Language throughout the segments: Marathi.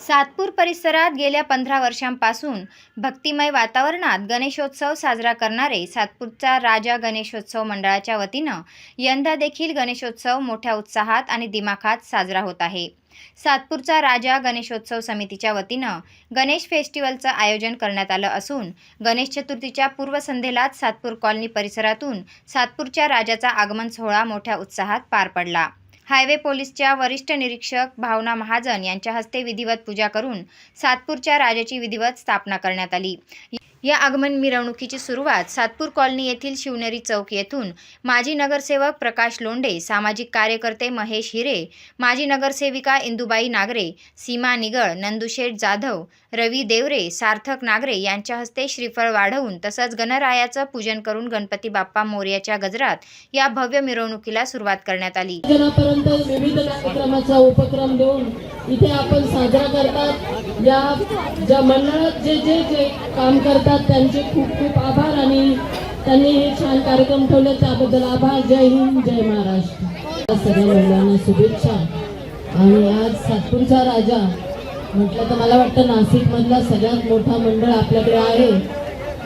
सातपूर परिसरात गेल्या पंधरा वर्षांपासून भक्तिमय वातावरणात गणेशोत्सव साजरा करणारे सातपूरचा राजा गणेशोत्सव मंडळाच्या वतीनं यंदा देखील गणेशोत्सव मोठ्या उत्साहात आणि दिमाखात साजरा होत आहे. सातपूरचा राजा गणेशोत्सव समितीच्या वतीनं गणेश फेस्टिवलचं आयोजन करण्यात आलं असून गणेश चतुर्थीच्या पूर्वसंध्येलाच सातपूर कॉलनी परिसरातून सातपूरच्या राजाचा आगमन सोहळा मोठ्या उत्साहात पार पडला. हायवे पोलीसच्या वरिष्ठ निरीक्षक भावना महाजन यांच्या हस्ते विधिवत पूजा करून सातपूरच्या राजाची विधिवत स्थापना करण्यात आली. या आगमन मिरवणुकीची सुरुवात सातपूर कॉलनी येथील शिवनेरी चौक येथून माजी नगरसेवक प्रकाश लोंडे सामाजिक कार्यकर्ते महेश हिरे माजी नगरसेविका इंदुबाई नागरे सीमा निगळ नंदुशेठ जाधव रवी देवरे सार्थक नागरे यांच्या हस्ते श्रीफळ वाढवून तसंच गणरायाचं पूजन करून गणपती बाप्पा मोर्याच्या गजरात या भव्य मिरवणुकीला सुरुवात करण्यात आली. उपक्रम देऊन इथे आपण साजरा करतात. या ज्या मंडळात जे जे जे काम करतात त्यांचे खूप खूप आभार आणि त्यांनी हे छान कार्यक्रम ठेवले. त्याबद्दल आभार. जय हिंद जय महाराष्ट्र. सगळ्या मंडळांना शुभेच्छा. आणि आज सातपूरचा राजा म्हटलं तर मला वाटतं नाशिकमधला सगळ्यात मोठा मंडळ आपल्याकडे आहे.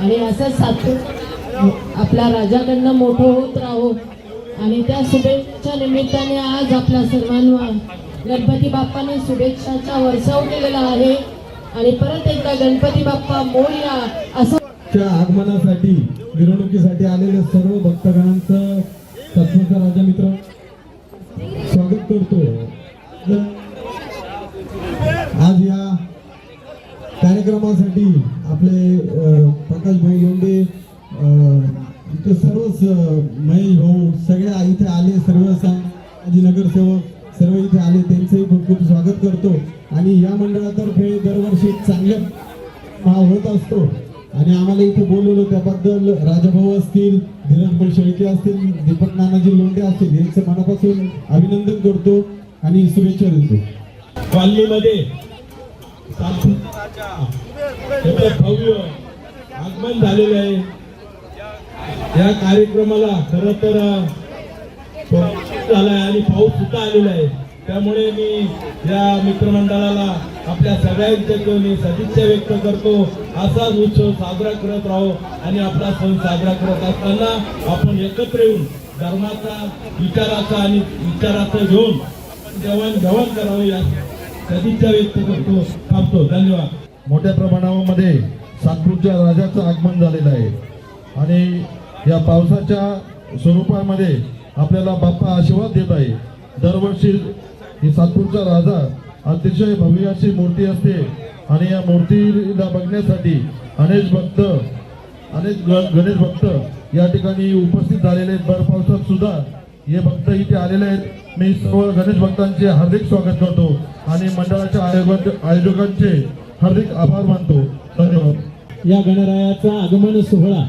आणि असं सातपूर आपल्या राजाकडनं मोठं होत राहो. आणि त्या शुभेच्छा निमित्ताने आज आपल्या सर्वांना गणपती बाप्पाने शुभेच्छाचा वर्षाव केलेला आहे. आणि परत एकदा गणपती बाप्पा मोर्या असं त्या आगमनासाठी मिरवणुकीसाठी आलेले सर्व भक्तगणांचं सत्पुरचा राजा मित्र स्वागत करतो. आज या कार्यक्रमासाठी आपले प्रकाश भाई लोंढे इथे सर्वच महेश भाऊ सगळ्या इथे आले सर्व सामाजी नगरसेवक सर्व इथे आले त्यांचंही खूप खूप स्वागत करतो. आणि या मंडळातर्फे दरवर्षी चांगलं होत असतो. आणि आम्हाला इथे बोलवलं त्याबद्दल राजाभाऊ असतील धीरज भाऊ शेळके असतील दीपक नानाजी लोंढे असतील यांचं मनापासून अभिनंदन करतो आणि शुभेच्छा देतो. कॉलनीमध्ये भव्य आगमन झालेलं आहे. या कार्यक्रमाला खर तर झालाय आणि पाऊस सुद्धा आलेला आहे. त्यामुळे मी या मित्रमंडळाला आपल्या सगळ्यांच्या मी सदिच्छा व्यक्त करतो. असाच उत्सव साजरा करत राहो आणि आपला सण साजरा करत असताना आपण एकत्र येऊन धर्माचा विचाराचा आणि विचाराचा घेऊन देवाणघेवाण करावं या सदिच्छा व्यक्त करतो थांबतो. धन्यवाद. मोठ्या प्रमाणामध्ये सातपूरच्या राजाचं आगमन झालेलं आहे. आणि या पावसाच्या स्वरूपामध्ये आपल्याला बाप्पा आशीर्वाद देत आहे. दरवर्षी ही सातपूरचा राजा अतिशय भव्य अशी मूर्ती असते आणि या मूर्तीला बघण्यासाठी अनेक भक्त अनेक गणेश भक्त या ठिकाणी उपस्थित झालेले आहेत. भर पावसात सुद्धा हे भक्त इथे आलेले आहेत. मी सर्व गणेश भक्तांचे हार्दिक स्वागत करतो आणि मंडळाच्या आयोजक आयोजकांचे हार्दिक आभार मानतो. धन्यवाद. या गणरायाचा आगमन सोहळा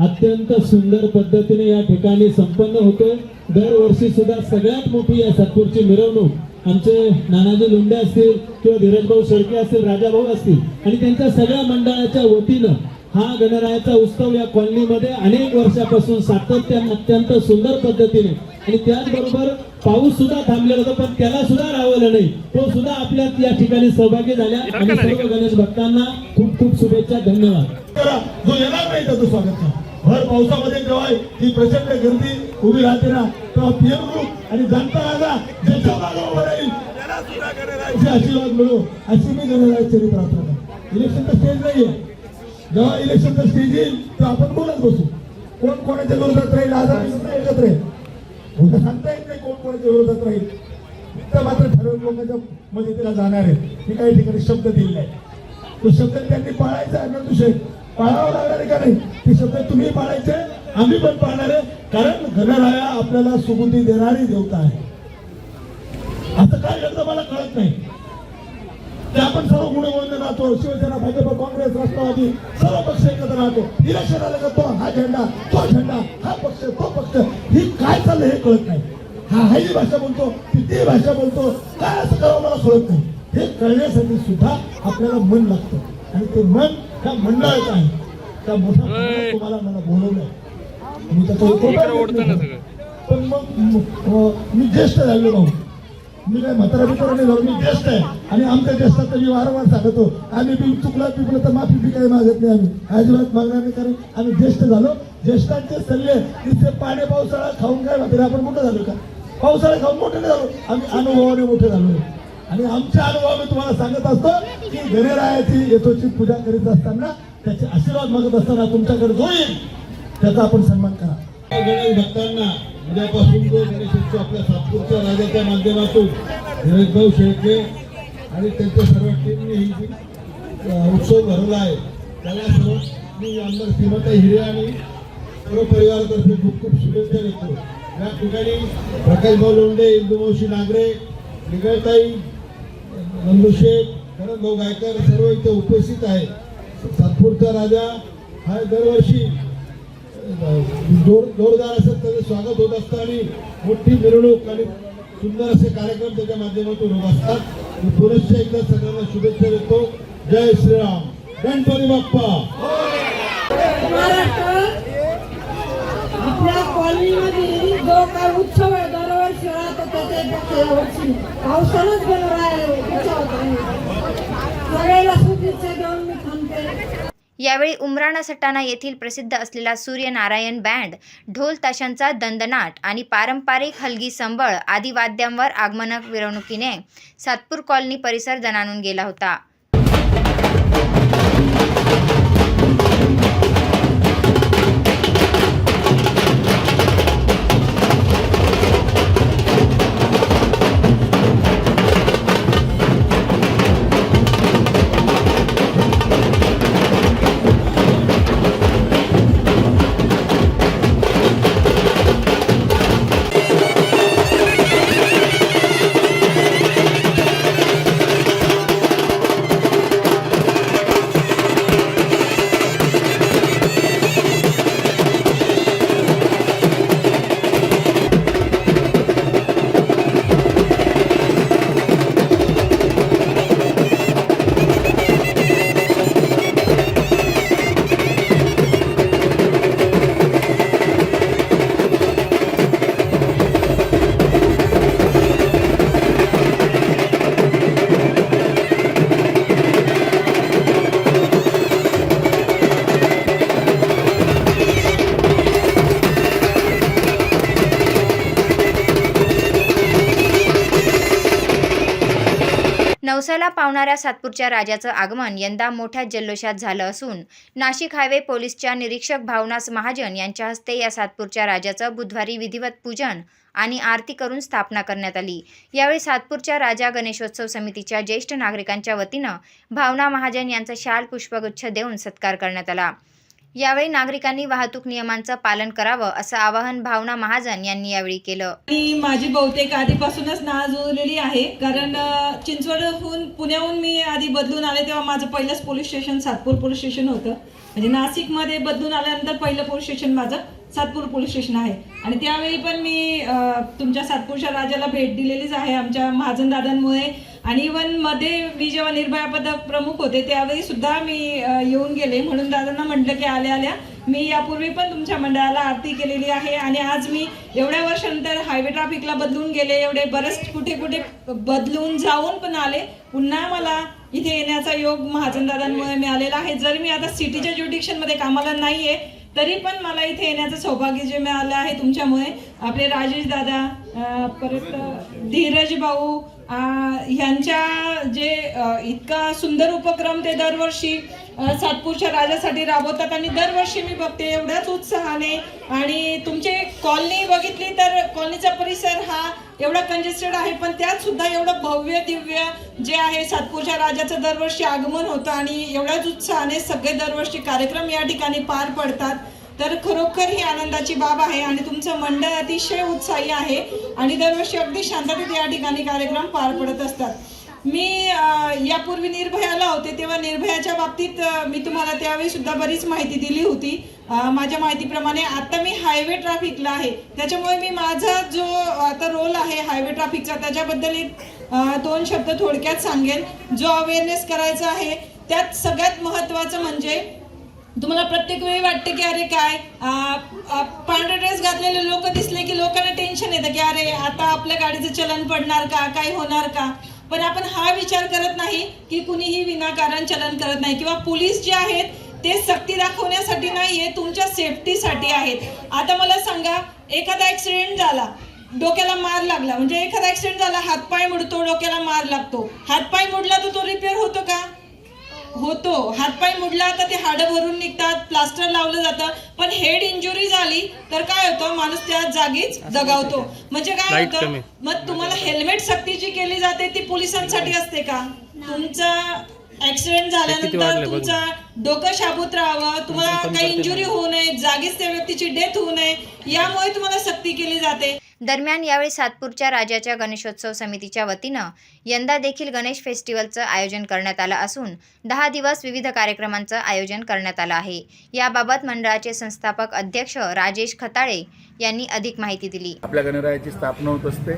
अत्यंत सुंदर पद्धतीने या ठिकाणी संपन्न होतोय. दरवर्षी सुद्धा सगळ्यात मोठी या सातपूरची मिरवणूक आमचे नानाजी लोंढे असतील किंवा धीरजभाऊ शेळके असतील राजाभाऊ असतील आणि त्यांच्या सगळ्या मंडळाच्या वतीनं हा गणरायाचा उत्सव या कॉलनीमध्ये अनेक वर्षापासून सातत्यानं अत्यंत सुंदर पद्धतीने आणि त्याचबरोबर पाऊस सुद्धा थांबलेला होता पण त्याला सुद्धा राहवलं नाही. तो सुद्धा आपल्या या ठिकाणी सहभागी झाल्या आणि सर्व गणेश भक्तांना खूप खूप शुभेच्छा धन्यवाद. जो येणार नाही त्याचं स्वागत भर पावसामध्ये जेव्हा ही प्रचंड गर्दी उभी राहते ना तेव्हा पेरू आणि जनता राजा ज्याच्या मागे उभं राहील त्याला आशीर्वाद मिळो अशी मी गणरायाची प्रार्थना करतो. इलेक्शनचा स्टेज नाहीये. जेव्हा इलेक्शनचा स्टेज येईल तेव्हा आपण बोलत बसू. कोण कोणाच्या विरोधात राहील आज एकत्र राहील उद्या सांगता येत नाही कोण कोणाच्या विरोधात राहील. तर मात्र ठरवून लोकांच्या मदतीला जाणार आहे मी काही ठिकाणी शब्द दिले नाही. तो शब्द त्यांनी पाळायचा आहे ना दुसरे? पाळावं लागणार का नाही? ते शब्द तुम्ही पाळायचे आम्ही पण पाळणार आहे. कारण गणराया आपल्याला सुबुद्धी देणारी देवता आहे. आता काय घडतं मला कळत नाही. ते आपण सर्व गुणवंत राहतो. शिवसेना भाजप काँग्रेस राष्ट्रवादी सर्व पक्ष एकत्र राहतो. इलेक्शन आलं का तो हा झेंडा तो झेंडा हा पक्ष तो पक्ष. ही काय चाललं हे कळत नाही. हा हा ही भाषा बोलतो ती ती भाषा बोलतो. काय असं करावं मला कळत नाही. हे कळण्यासाठी सुद्धा आपल्याला मन लागतं. आणि ते मन त्या मंडळाचं आहे त्या मोठ्या तुम्हाला मला बोलवलंय. मी त्याचा. पण मग म- ज्येष्ठ झालो भाऊ मी काय म्हातारा बितारा नाही मी ज्येष्ठ आहे. आणि आमच्या ज्येष्ठात मी वारंवार सांगतो आम्ही बी चुकला पिकलं तर माफी बी काही मागत नाही आम्ही. अजिबात मागणार नाही कारण आम्ही ज्येष्ठ झालो. ज्येष्ठांचे सल्ले नुसते पाणी पावसाळा खाऊन काय म्हातारे आपण मोठं झालो का? पावसाळा खाऊन मोठे नाही झालो. आम्ही अनुभवाने मोठे झालो. आणि आमच्या अनुभव मी तुम्हाला सांगत असतो की गणेरायाची येतोची पूजा करीत असताना त्याचे आशीर्वाद मागत असताना तुमच्याकडे जो येईल त्याचा आपण सन्मान करा. गणेश भक्तांना उद्यापासून जो गणेशोत्सव आपल्या सातपूरच्या राजाच्या माध्यमातून धीरजभाऊ शेळके आणि त्यांच्या सर्व टीमने ही जी, उत्सव भरवला आहे त्याला सर्व मी आमदार सीमाताई हिरे आणि सर्व परिवारातर्फे खूप खूप शुभेच्छा देतो. या ठिकाणी प्रकाशभाऊ लोंढे इंदुवंशी नागरे निगळताई नंदुशेठ करणभाऊ गायकर सर्व इथे उपस्थित आहे सातपूरचा राजा हा दरवर्षी जोर जोरदार असं त्याचं स्वागत होत असतं आणि मोठी मिरवणूक आणि सुंदर असे कार्यक्रम त्याच्या माध्यमातून होत असतात. मी पुनश्च एकदा सगळ्यांना शुभेच्छा देतो. जय श्रीराम. गणपती बाप्पा! आपल्या कॉलनीमध्ये जो काय उत्सव आहे दरवर्षी राहतो त्याच्यापेक्षा पावसानंच आहे उत्सव सगळ्याला शुभेच्छा देऊन मी थांबते यावेळी उमराणा सटाणा येथील प्रसिद्ध असलेला सूर्यनारायण बँड ढोल ताशांचा दंदनाट आणि पारंपरिक हलगी संबळ आदी वाद्यांवर आगमनक मिरवणुकीने सातपूर कॉलनी परिसर जणानून गेला होता. पावसाला पावणाऱ्या सातपूरच्या राजाचं आगमन यंदा मोठ्या जल्लोषात झालं असून नाशिक हायवे पोलीसच्या निरीक्षक भावनास महाजन यांच्या हस्ते या सातपूरच्या राजाचं बुधवारी विधिवत पूजन आणि आरती करून स्थापना करण्यात आली. यावेळी सातपूरच्या राजा गणेशोत्सव समितीच्या ज्येष्ठ नागरिकांच्या वतीनं भावना महाजन यांचा शाल पुष्पगुच्छ देऊन सत्कार करण्यात आला. यावेळी नागरिकांनी वाहतूक नियमांचं पालन करावं असं आवाहन भावना महाजन यांनी यावेळी केलं. आणि माझी बहुतेक आधीपासूनच नाळ जुळलेली आहे. कारण चिंचवडहून पुण्याहून मी आधी बदलून आले तेव्हा माझं पहिलंच police station Satpur police station होतं. म्हणजे नाशिकमध्ये बदलून आल्यानंतर पहिलं पोलीस स्टेशन माझं सातपूर पोलीस स्टेशन आहे. आणि त्यावेळी पण मी तुमच्या सातपूरच्या राजाला भेट दिलेलीच आहे. आमच्या महाजन दादांमुळे आणि इवनमध्ये मी जेव्हा निर्भया पदक प्रमुख होते त्यावेळी सुद्धा मी येऊन गेले. म्हणून दादांना म्हटलं की आल्या आल्या. मी यापूर्वी पण तुमच्या मंडळाला आरती केलेली आहे आणि आज मी एवढ्या वर्षानंतर हायवे ट्रॅफिकला बदलून गेले. एवढे बरेच कुठे कुठे बदलून जाऊन पण आले. पुन्हा मला इथे येण्याचा योग महाजन दादांमुळे मिळालेला आहे. जर मी आता सिटीच्या ज्युडिक्शनमध्ये कामाला नाहीये तरी पण मला इथे येण्याचं सौभाग्य जे मिळालं आहे तुमच्यामुळे. आपले राजेश दादा परत धीरज भाऊ ह्यांच्या जे इतका सुंदर उपक्रम ते दरवर्षी सातपूरच्या राजासाठी राबवतात आणि दरवर्षी मी बघते एवढ्याच उत्साहाने. आणि तुमचे कॉलनी बघितली तर कॉलनीचा परिसर हा एवढा कंजेस्टेड आहे पण त्यात सुद्धा एवढं भव्य दिव्य जे आहे सातपूरच्या राजाचं दरवर्षी आगमन होतं आणि एवढ्याच उत्साहाने सगळे दरवर्षी कार्यक्रम या ठिकाणी पार पडतात. तर खरोखर ही आनंदाची बाब आहे आणि तुमचं मंडळ अतिशय उत्साही आहे आणि दरवर्षी अगदी शांततेत या ठिकाणी कार्यक्रम पार पडत असतात. मी यापूर्वी निर्भयाला होते तेव्हा निर्भयाच्या बाबतीत मी तुम्हाला त्यावेळी सुद्धा बरीच माहिती दिली होती. माझ्या माहितीप्रमाणे आता मी हायवे ट्रॅफिकला आहे. त्याच्यामुळे मी माझा जो आता रोल आहे हायवे ट्रॅफिकचा त्याच्याबद्दल एक दोन शब्द थोडक्यात सांगेन. जो अवेअरनेस करायचा आहे त्यात सगळ्यात महत्त्वाचं म्हणजे तुम्हाला प्रत्येक वेळी वाटते की अरे काय पांढरे ड्रेस घातलेले लोक दिसले की लोकांना टेन्शन येतं की अरे आता आपल्या गाडीचं चलन पडणार का काय होणार का? पण आपण हा विचार करत नाही की कुणीही विनाकारण चलन करत नाही किंवा पोलीस जे आहेत ते सक्ती दाखवण्यासाठी नाही आहे तुमच्या सेफ्टीसाठी आहेत. आता मला सांगा एखादा ऍक्सिडेंट झाला डोक्याला मार लागला म्हणजे एखादा ऍक्सिडेंट झाला हातपाय मुडतो डोक्याला मार लागतो. हातपाय मुडला तर तो रिपेअर होतो का? होतो. हातपाय मुडला तर ते हाडं भरून निघतात प्लास्टर लावलं जातं. पण हेड इंजुरी झाली तर काय होतं? माणूस त्या जागीच दगावतो. म्हणजे काय होतं? मग तुम्हाला हेल्मेट सक्तीची केली जाते ती पोलिसांसाठी असते का? तुमचा ऍक्सिडेंट झाल्यानंतर तुमचा डोकं शाबूत राहावं तुम्हाला काही इंजुरी होऊ नये जागीच त्या व्यक्तीची डेथ होऊ नये यामुळे तुम्हाला सक्ती केली जाते. दरम्यान यावेळी सातपूरच्या राजाच्या गणेशोत्सव समितीच्या वतीनं यंदा देखील गणेश फेस्टिवलचं आयोजन करण्यात आलं असून दहा दिवस विविध कार्यक्रमांचं आयोजन करण्यात आलं आहे. याबाबत मंडळाचे संस्थापक अध्यक्ष राजेश खताळे यांनी अधिक माहिती दिली. आपल्या गणरायाची स्थापना होत असते.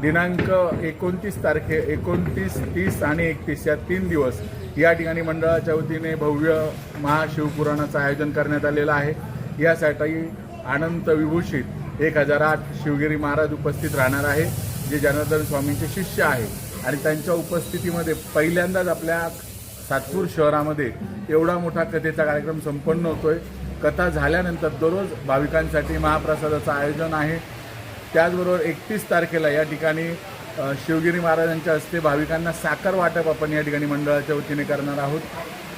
दिनांक एकोणतीस तारखे एकोणतीस तीस आणि एकतीस या तीन दिवस या ठिकाणी मंडळाच्या वतीने भव्य महाशिवपुराणाचं आयोजन करण्यात आलेलं आहे. यासाठी अनंत विभूषित एक हजार आठ शिवगिरी महाराज उपस्थित राहणार आहे जे जनार्दन स्वामींचे शिष्य आहे. आणि त्यांच्या उपस्थितीमध्ये पहिल्यांदाच आपल्या सातपूर शहरामध्ये एवढा मोठा कथेचा कार्यक्रम संपन्न होतोय. कथा झाल्यानंतर दररोज भाविकांसाठी महाप्रसादाचं आयोजन आहे. त्याचबरोबर एकतीस तारखेला या ठिकाणी शिवगिरी महाराजांच्या हस्ते भाविकांना साखर वाटप आपण या ठिकाणी मंडळाच्या वतीने करणार आहोत.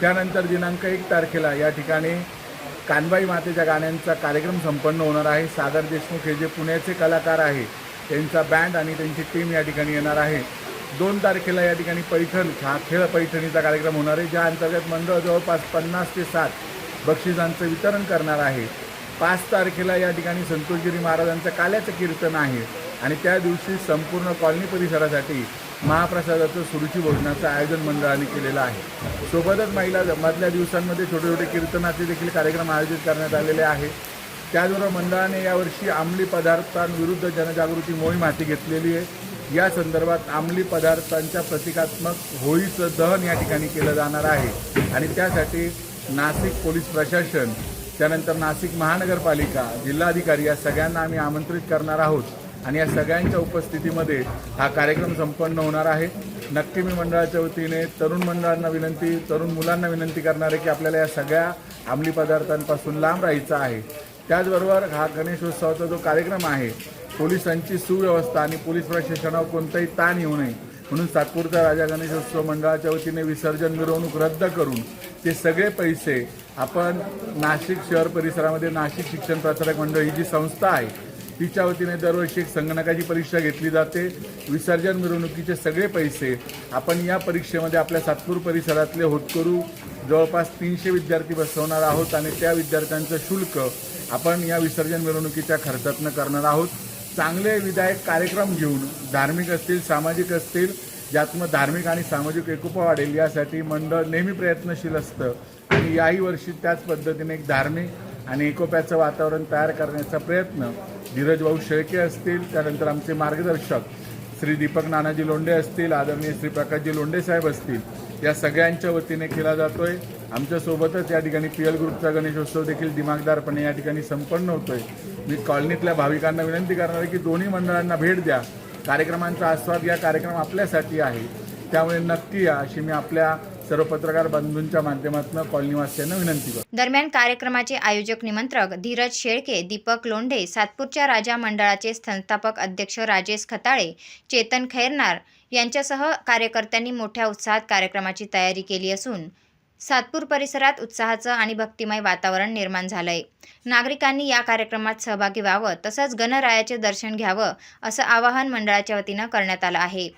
त्यानंतर दिनांक एक तारखेला या ठिकाणी कानबाई मातेच्या गाण्यांचा कार्यक्रम संपन्न होणार आहे. सागर देशमुख हे जे पुण्याचे कलाकार आहे त्यांचा बँड आणि त्यांची टीम या ठिकाणी येणार आहे. दोन तारखेला या ठिकाणी पैठण हा खेळ पैठणीचा कार्यक्रम होणार आहे ज्या अंतर्गत मंडळ जवळपास पन्नास ते सात बक्षिसांचं वितरण करणार आहे. पाच तारखेला या ठिकाणी संतोषगिरी महाराजांचं काल्याचं कीर्तन आहे. आणि त्या दिवशी संपूर्ण कॉलनी परिसरासाठी महाप्रसादाचं सुरुची भोजनाचं आयोजन मंडळाने केलेलं आहे. सोबतच महिला मधल्या दिवसांमध्ये छोटे छोटे कीर्तनाचे देखील कार्यक्रम आयोजित करण्यात आलेले आहे. त्याचबरोबर मंडळाने यावर्षी अंमली पदार्थांविरुद्ध जनजागृती मोहीम हाती घेतलेली आहे. या संदर्भात अंमली पदार्थांच्या प्रतिकात्मक होळीचं दहन या ठिकाणी केलं जाणार आहे. आणि त्यासाठी नाशिक पोलीस प्रशासन त्यानंतर नाशिक महानगरपालिका जिल्हाधिकारी या सगळ्यांना आम्ही आमंत्रित करणार आहोत. आणि या सगळ्यांच्या उपस्थितीमध्ये हा कार्यक्रम संपन्न होणार आहे. नक्की मी मंडळाच्या वतीने तरुण मंडळांना विनंती तरुण मुलांना विनंती करणार आहे की आपल्याला या सगळ्या अंमली पदार्थांपासून लांब राहायचं आहे. त्याचबरोबर हा गणेशोत्सवाचा जो कार्यक्रम आहे पोलिसांची सुव्यवस्था आणि पोलीस प्रशासनावर कोणताही ताण येऊ नये. म्हणून सातपूरचा राजा गणेशोत्सव मंडळाच्या वतीने विसर्जन मिरवणूक रद्द करून ते सगळे पैसे आपण नाशिक शहर परिसरामध्ये नाशिक शिक्षण प्रसारक मंडळ ही जी संस्था आहे तिच्या वतीने दरवर्षी एक संगणकाची परीक्षा घेतली जाते. विसर्जन मिरवणुकीचे सगळे पैसे आपण या परीक्षेमध्ये आपल्या सातपूर परिसरातले होतकरू जवळपास तीनशे विद्यार्थी बसवणार आहोत आणि त्या विद्यार्थ्यांचं शुल्क आपण या विसर्जन मिरवणुकीच्या खर्चातनं करणार आहोत. चांगले विधायक कार्यक्रम घेऊन धार्मिक असतील सामाजिक असतील ज्यातनं धार्मिक आणि सामाजिक एकोपा वाढेल यासाठी मंडळ नेहमी प्रयत्नशील असतं. आणि याही वर्षी त्याच पद्धतीने एक धार्मिक आणि एकोप्याचं वातावरण तयार करण्याचा प्रयत्न धीरज भाऊ शेळके असतील त्यानंतर आमचे मार्गदर्शक श्री दीपक नानाजी लोंढे असतील आदरणीय श्री प्रकाशजी लोंढे साहेब असतील या सगळ्यांच्या वतीने केला जातोय. आमच्यासोबतच या ठिकाणी पी एल ग्रुपचा गणेशोत्सव देखील दिमागदारपणे या ठिकाणी संपन्न होतोय. मी कॉलनीतल्या भाविकांना विनंती करणार आहे की दोन्ही मंडळांना भेट द्या. कार्यक्रमांचा आस्वाद या कार्यक्रम आपल्यासाठी आहे. त्यामुळे नक्की या अशी मी आपल्या सर्व पत्रकार बंधूंच्या माध्यमातून कॉलनीवासियांना विनंती करतो. दरम्यान कार्यक्रमाचे आयोजक निमंत्रक धीरज शेळके दीपक लोंढे सातपूरच्या राजा मंडळाचे संस्थापक अध्यक्ष राजेश खताळे चेतन खैरनार यांच्यासह कार्यकर्त्यांनी मोठ्या उत्साहात कार्यक्रमाची तयारी केली असून सातपूर परिसरात उत्साहाचं आणि भक्तिमय वातावरण निर्माण झालंय. नागरिकांनी या कार्यक्रमात सहभागी व्हावं तसंच गणरायाचे दर्शन घ्यावं असं आवाहन मंडळाच्या वतीनं करण्यात आलं आहे.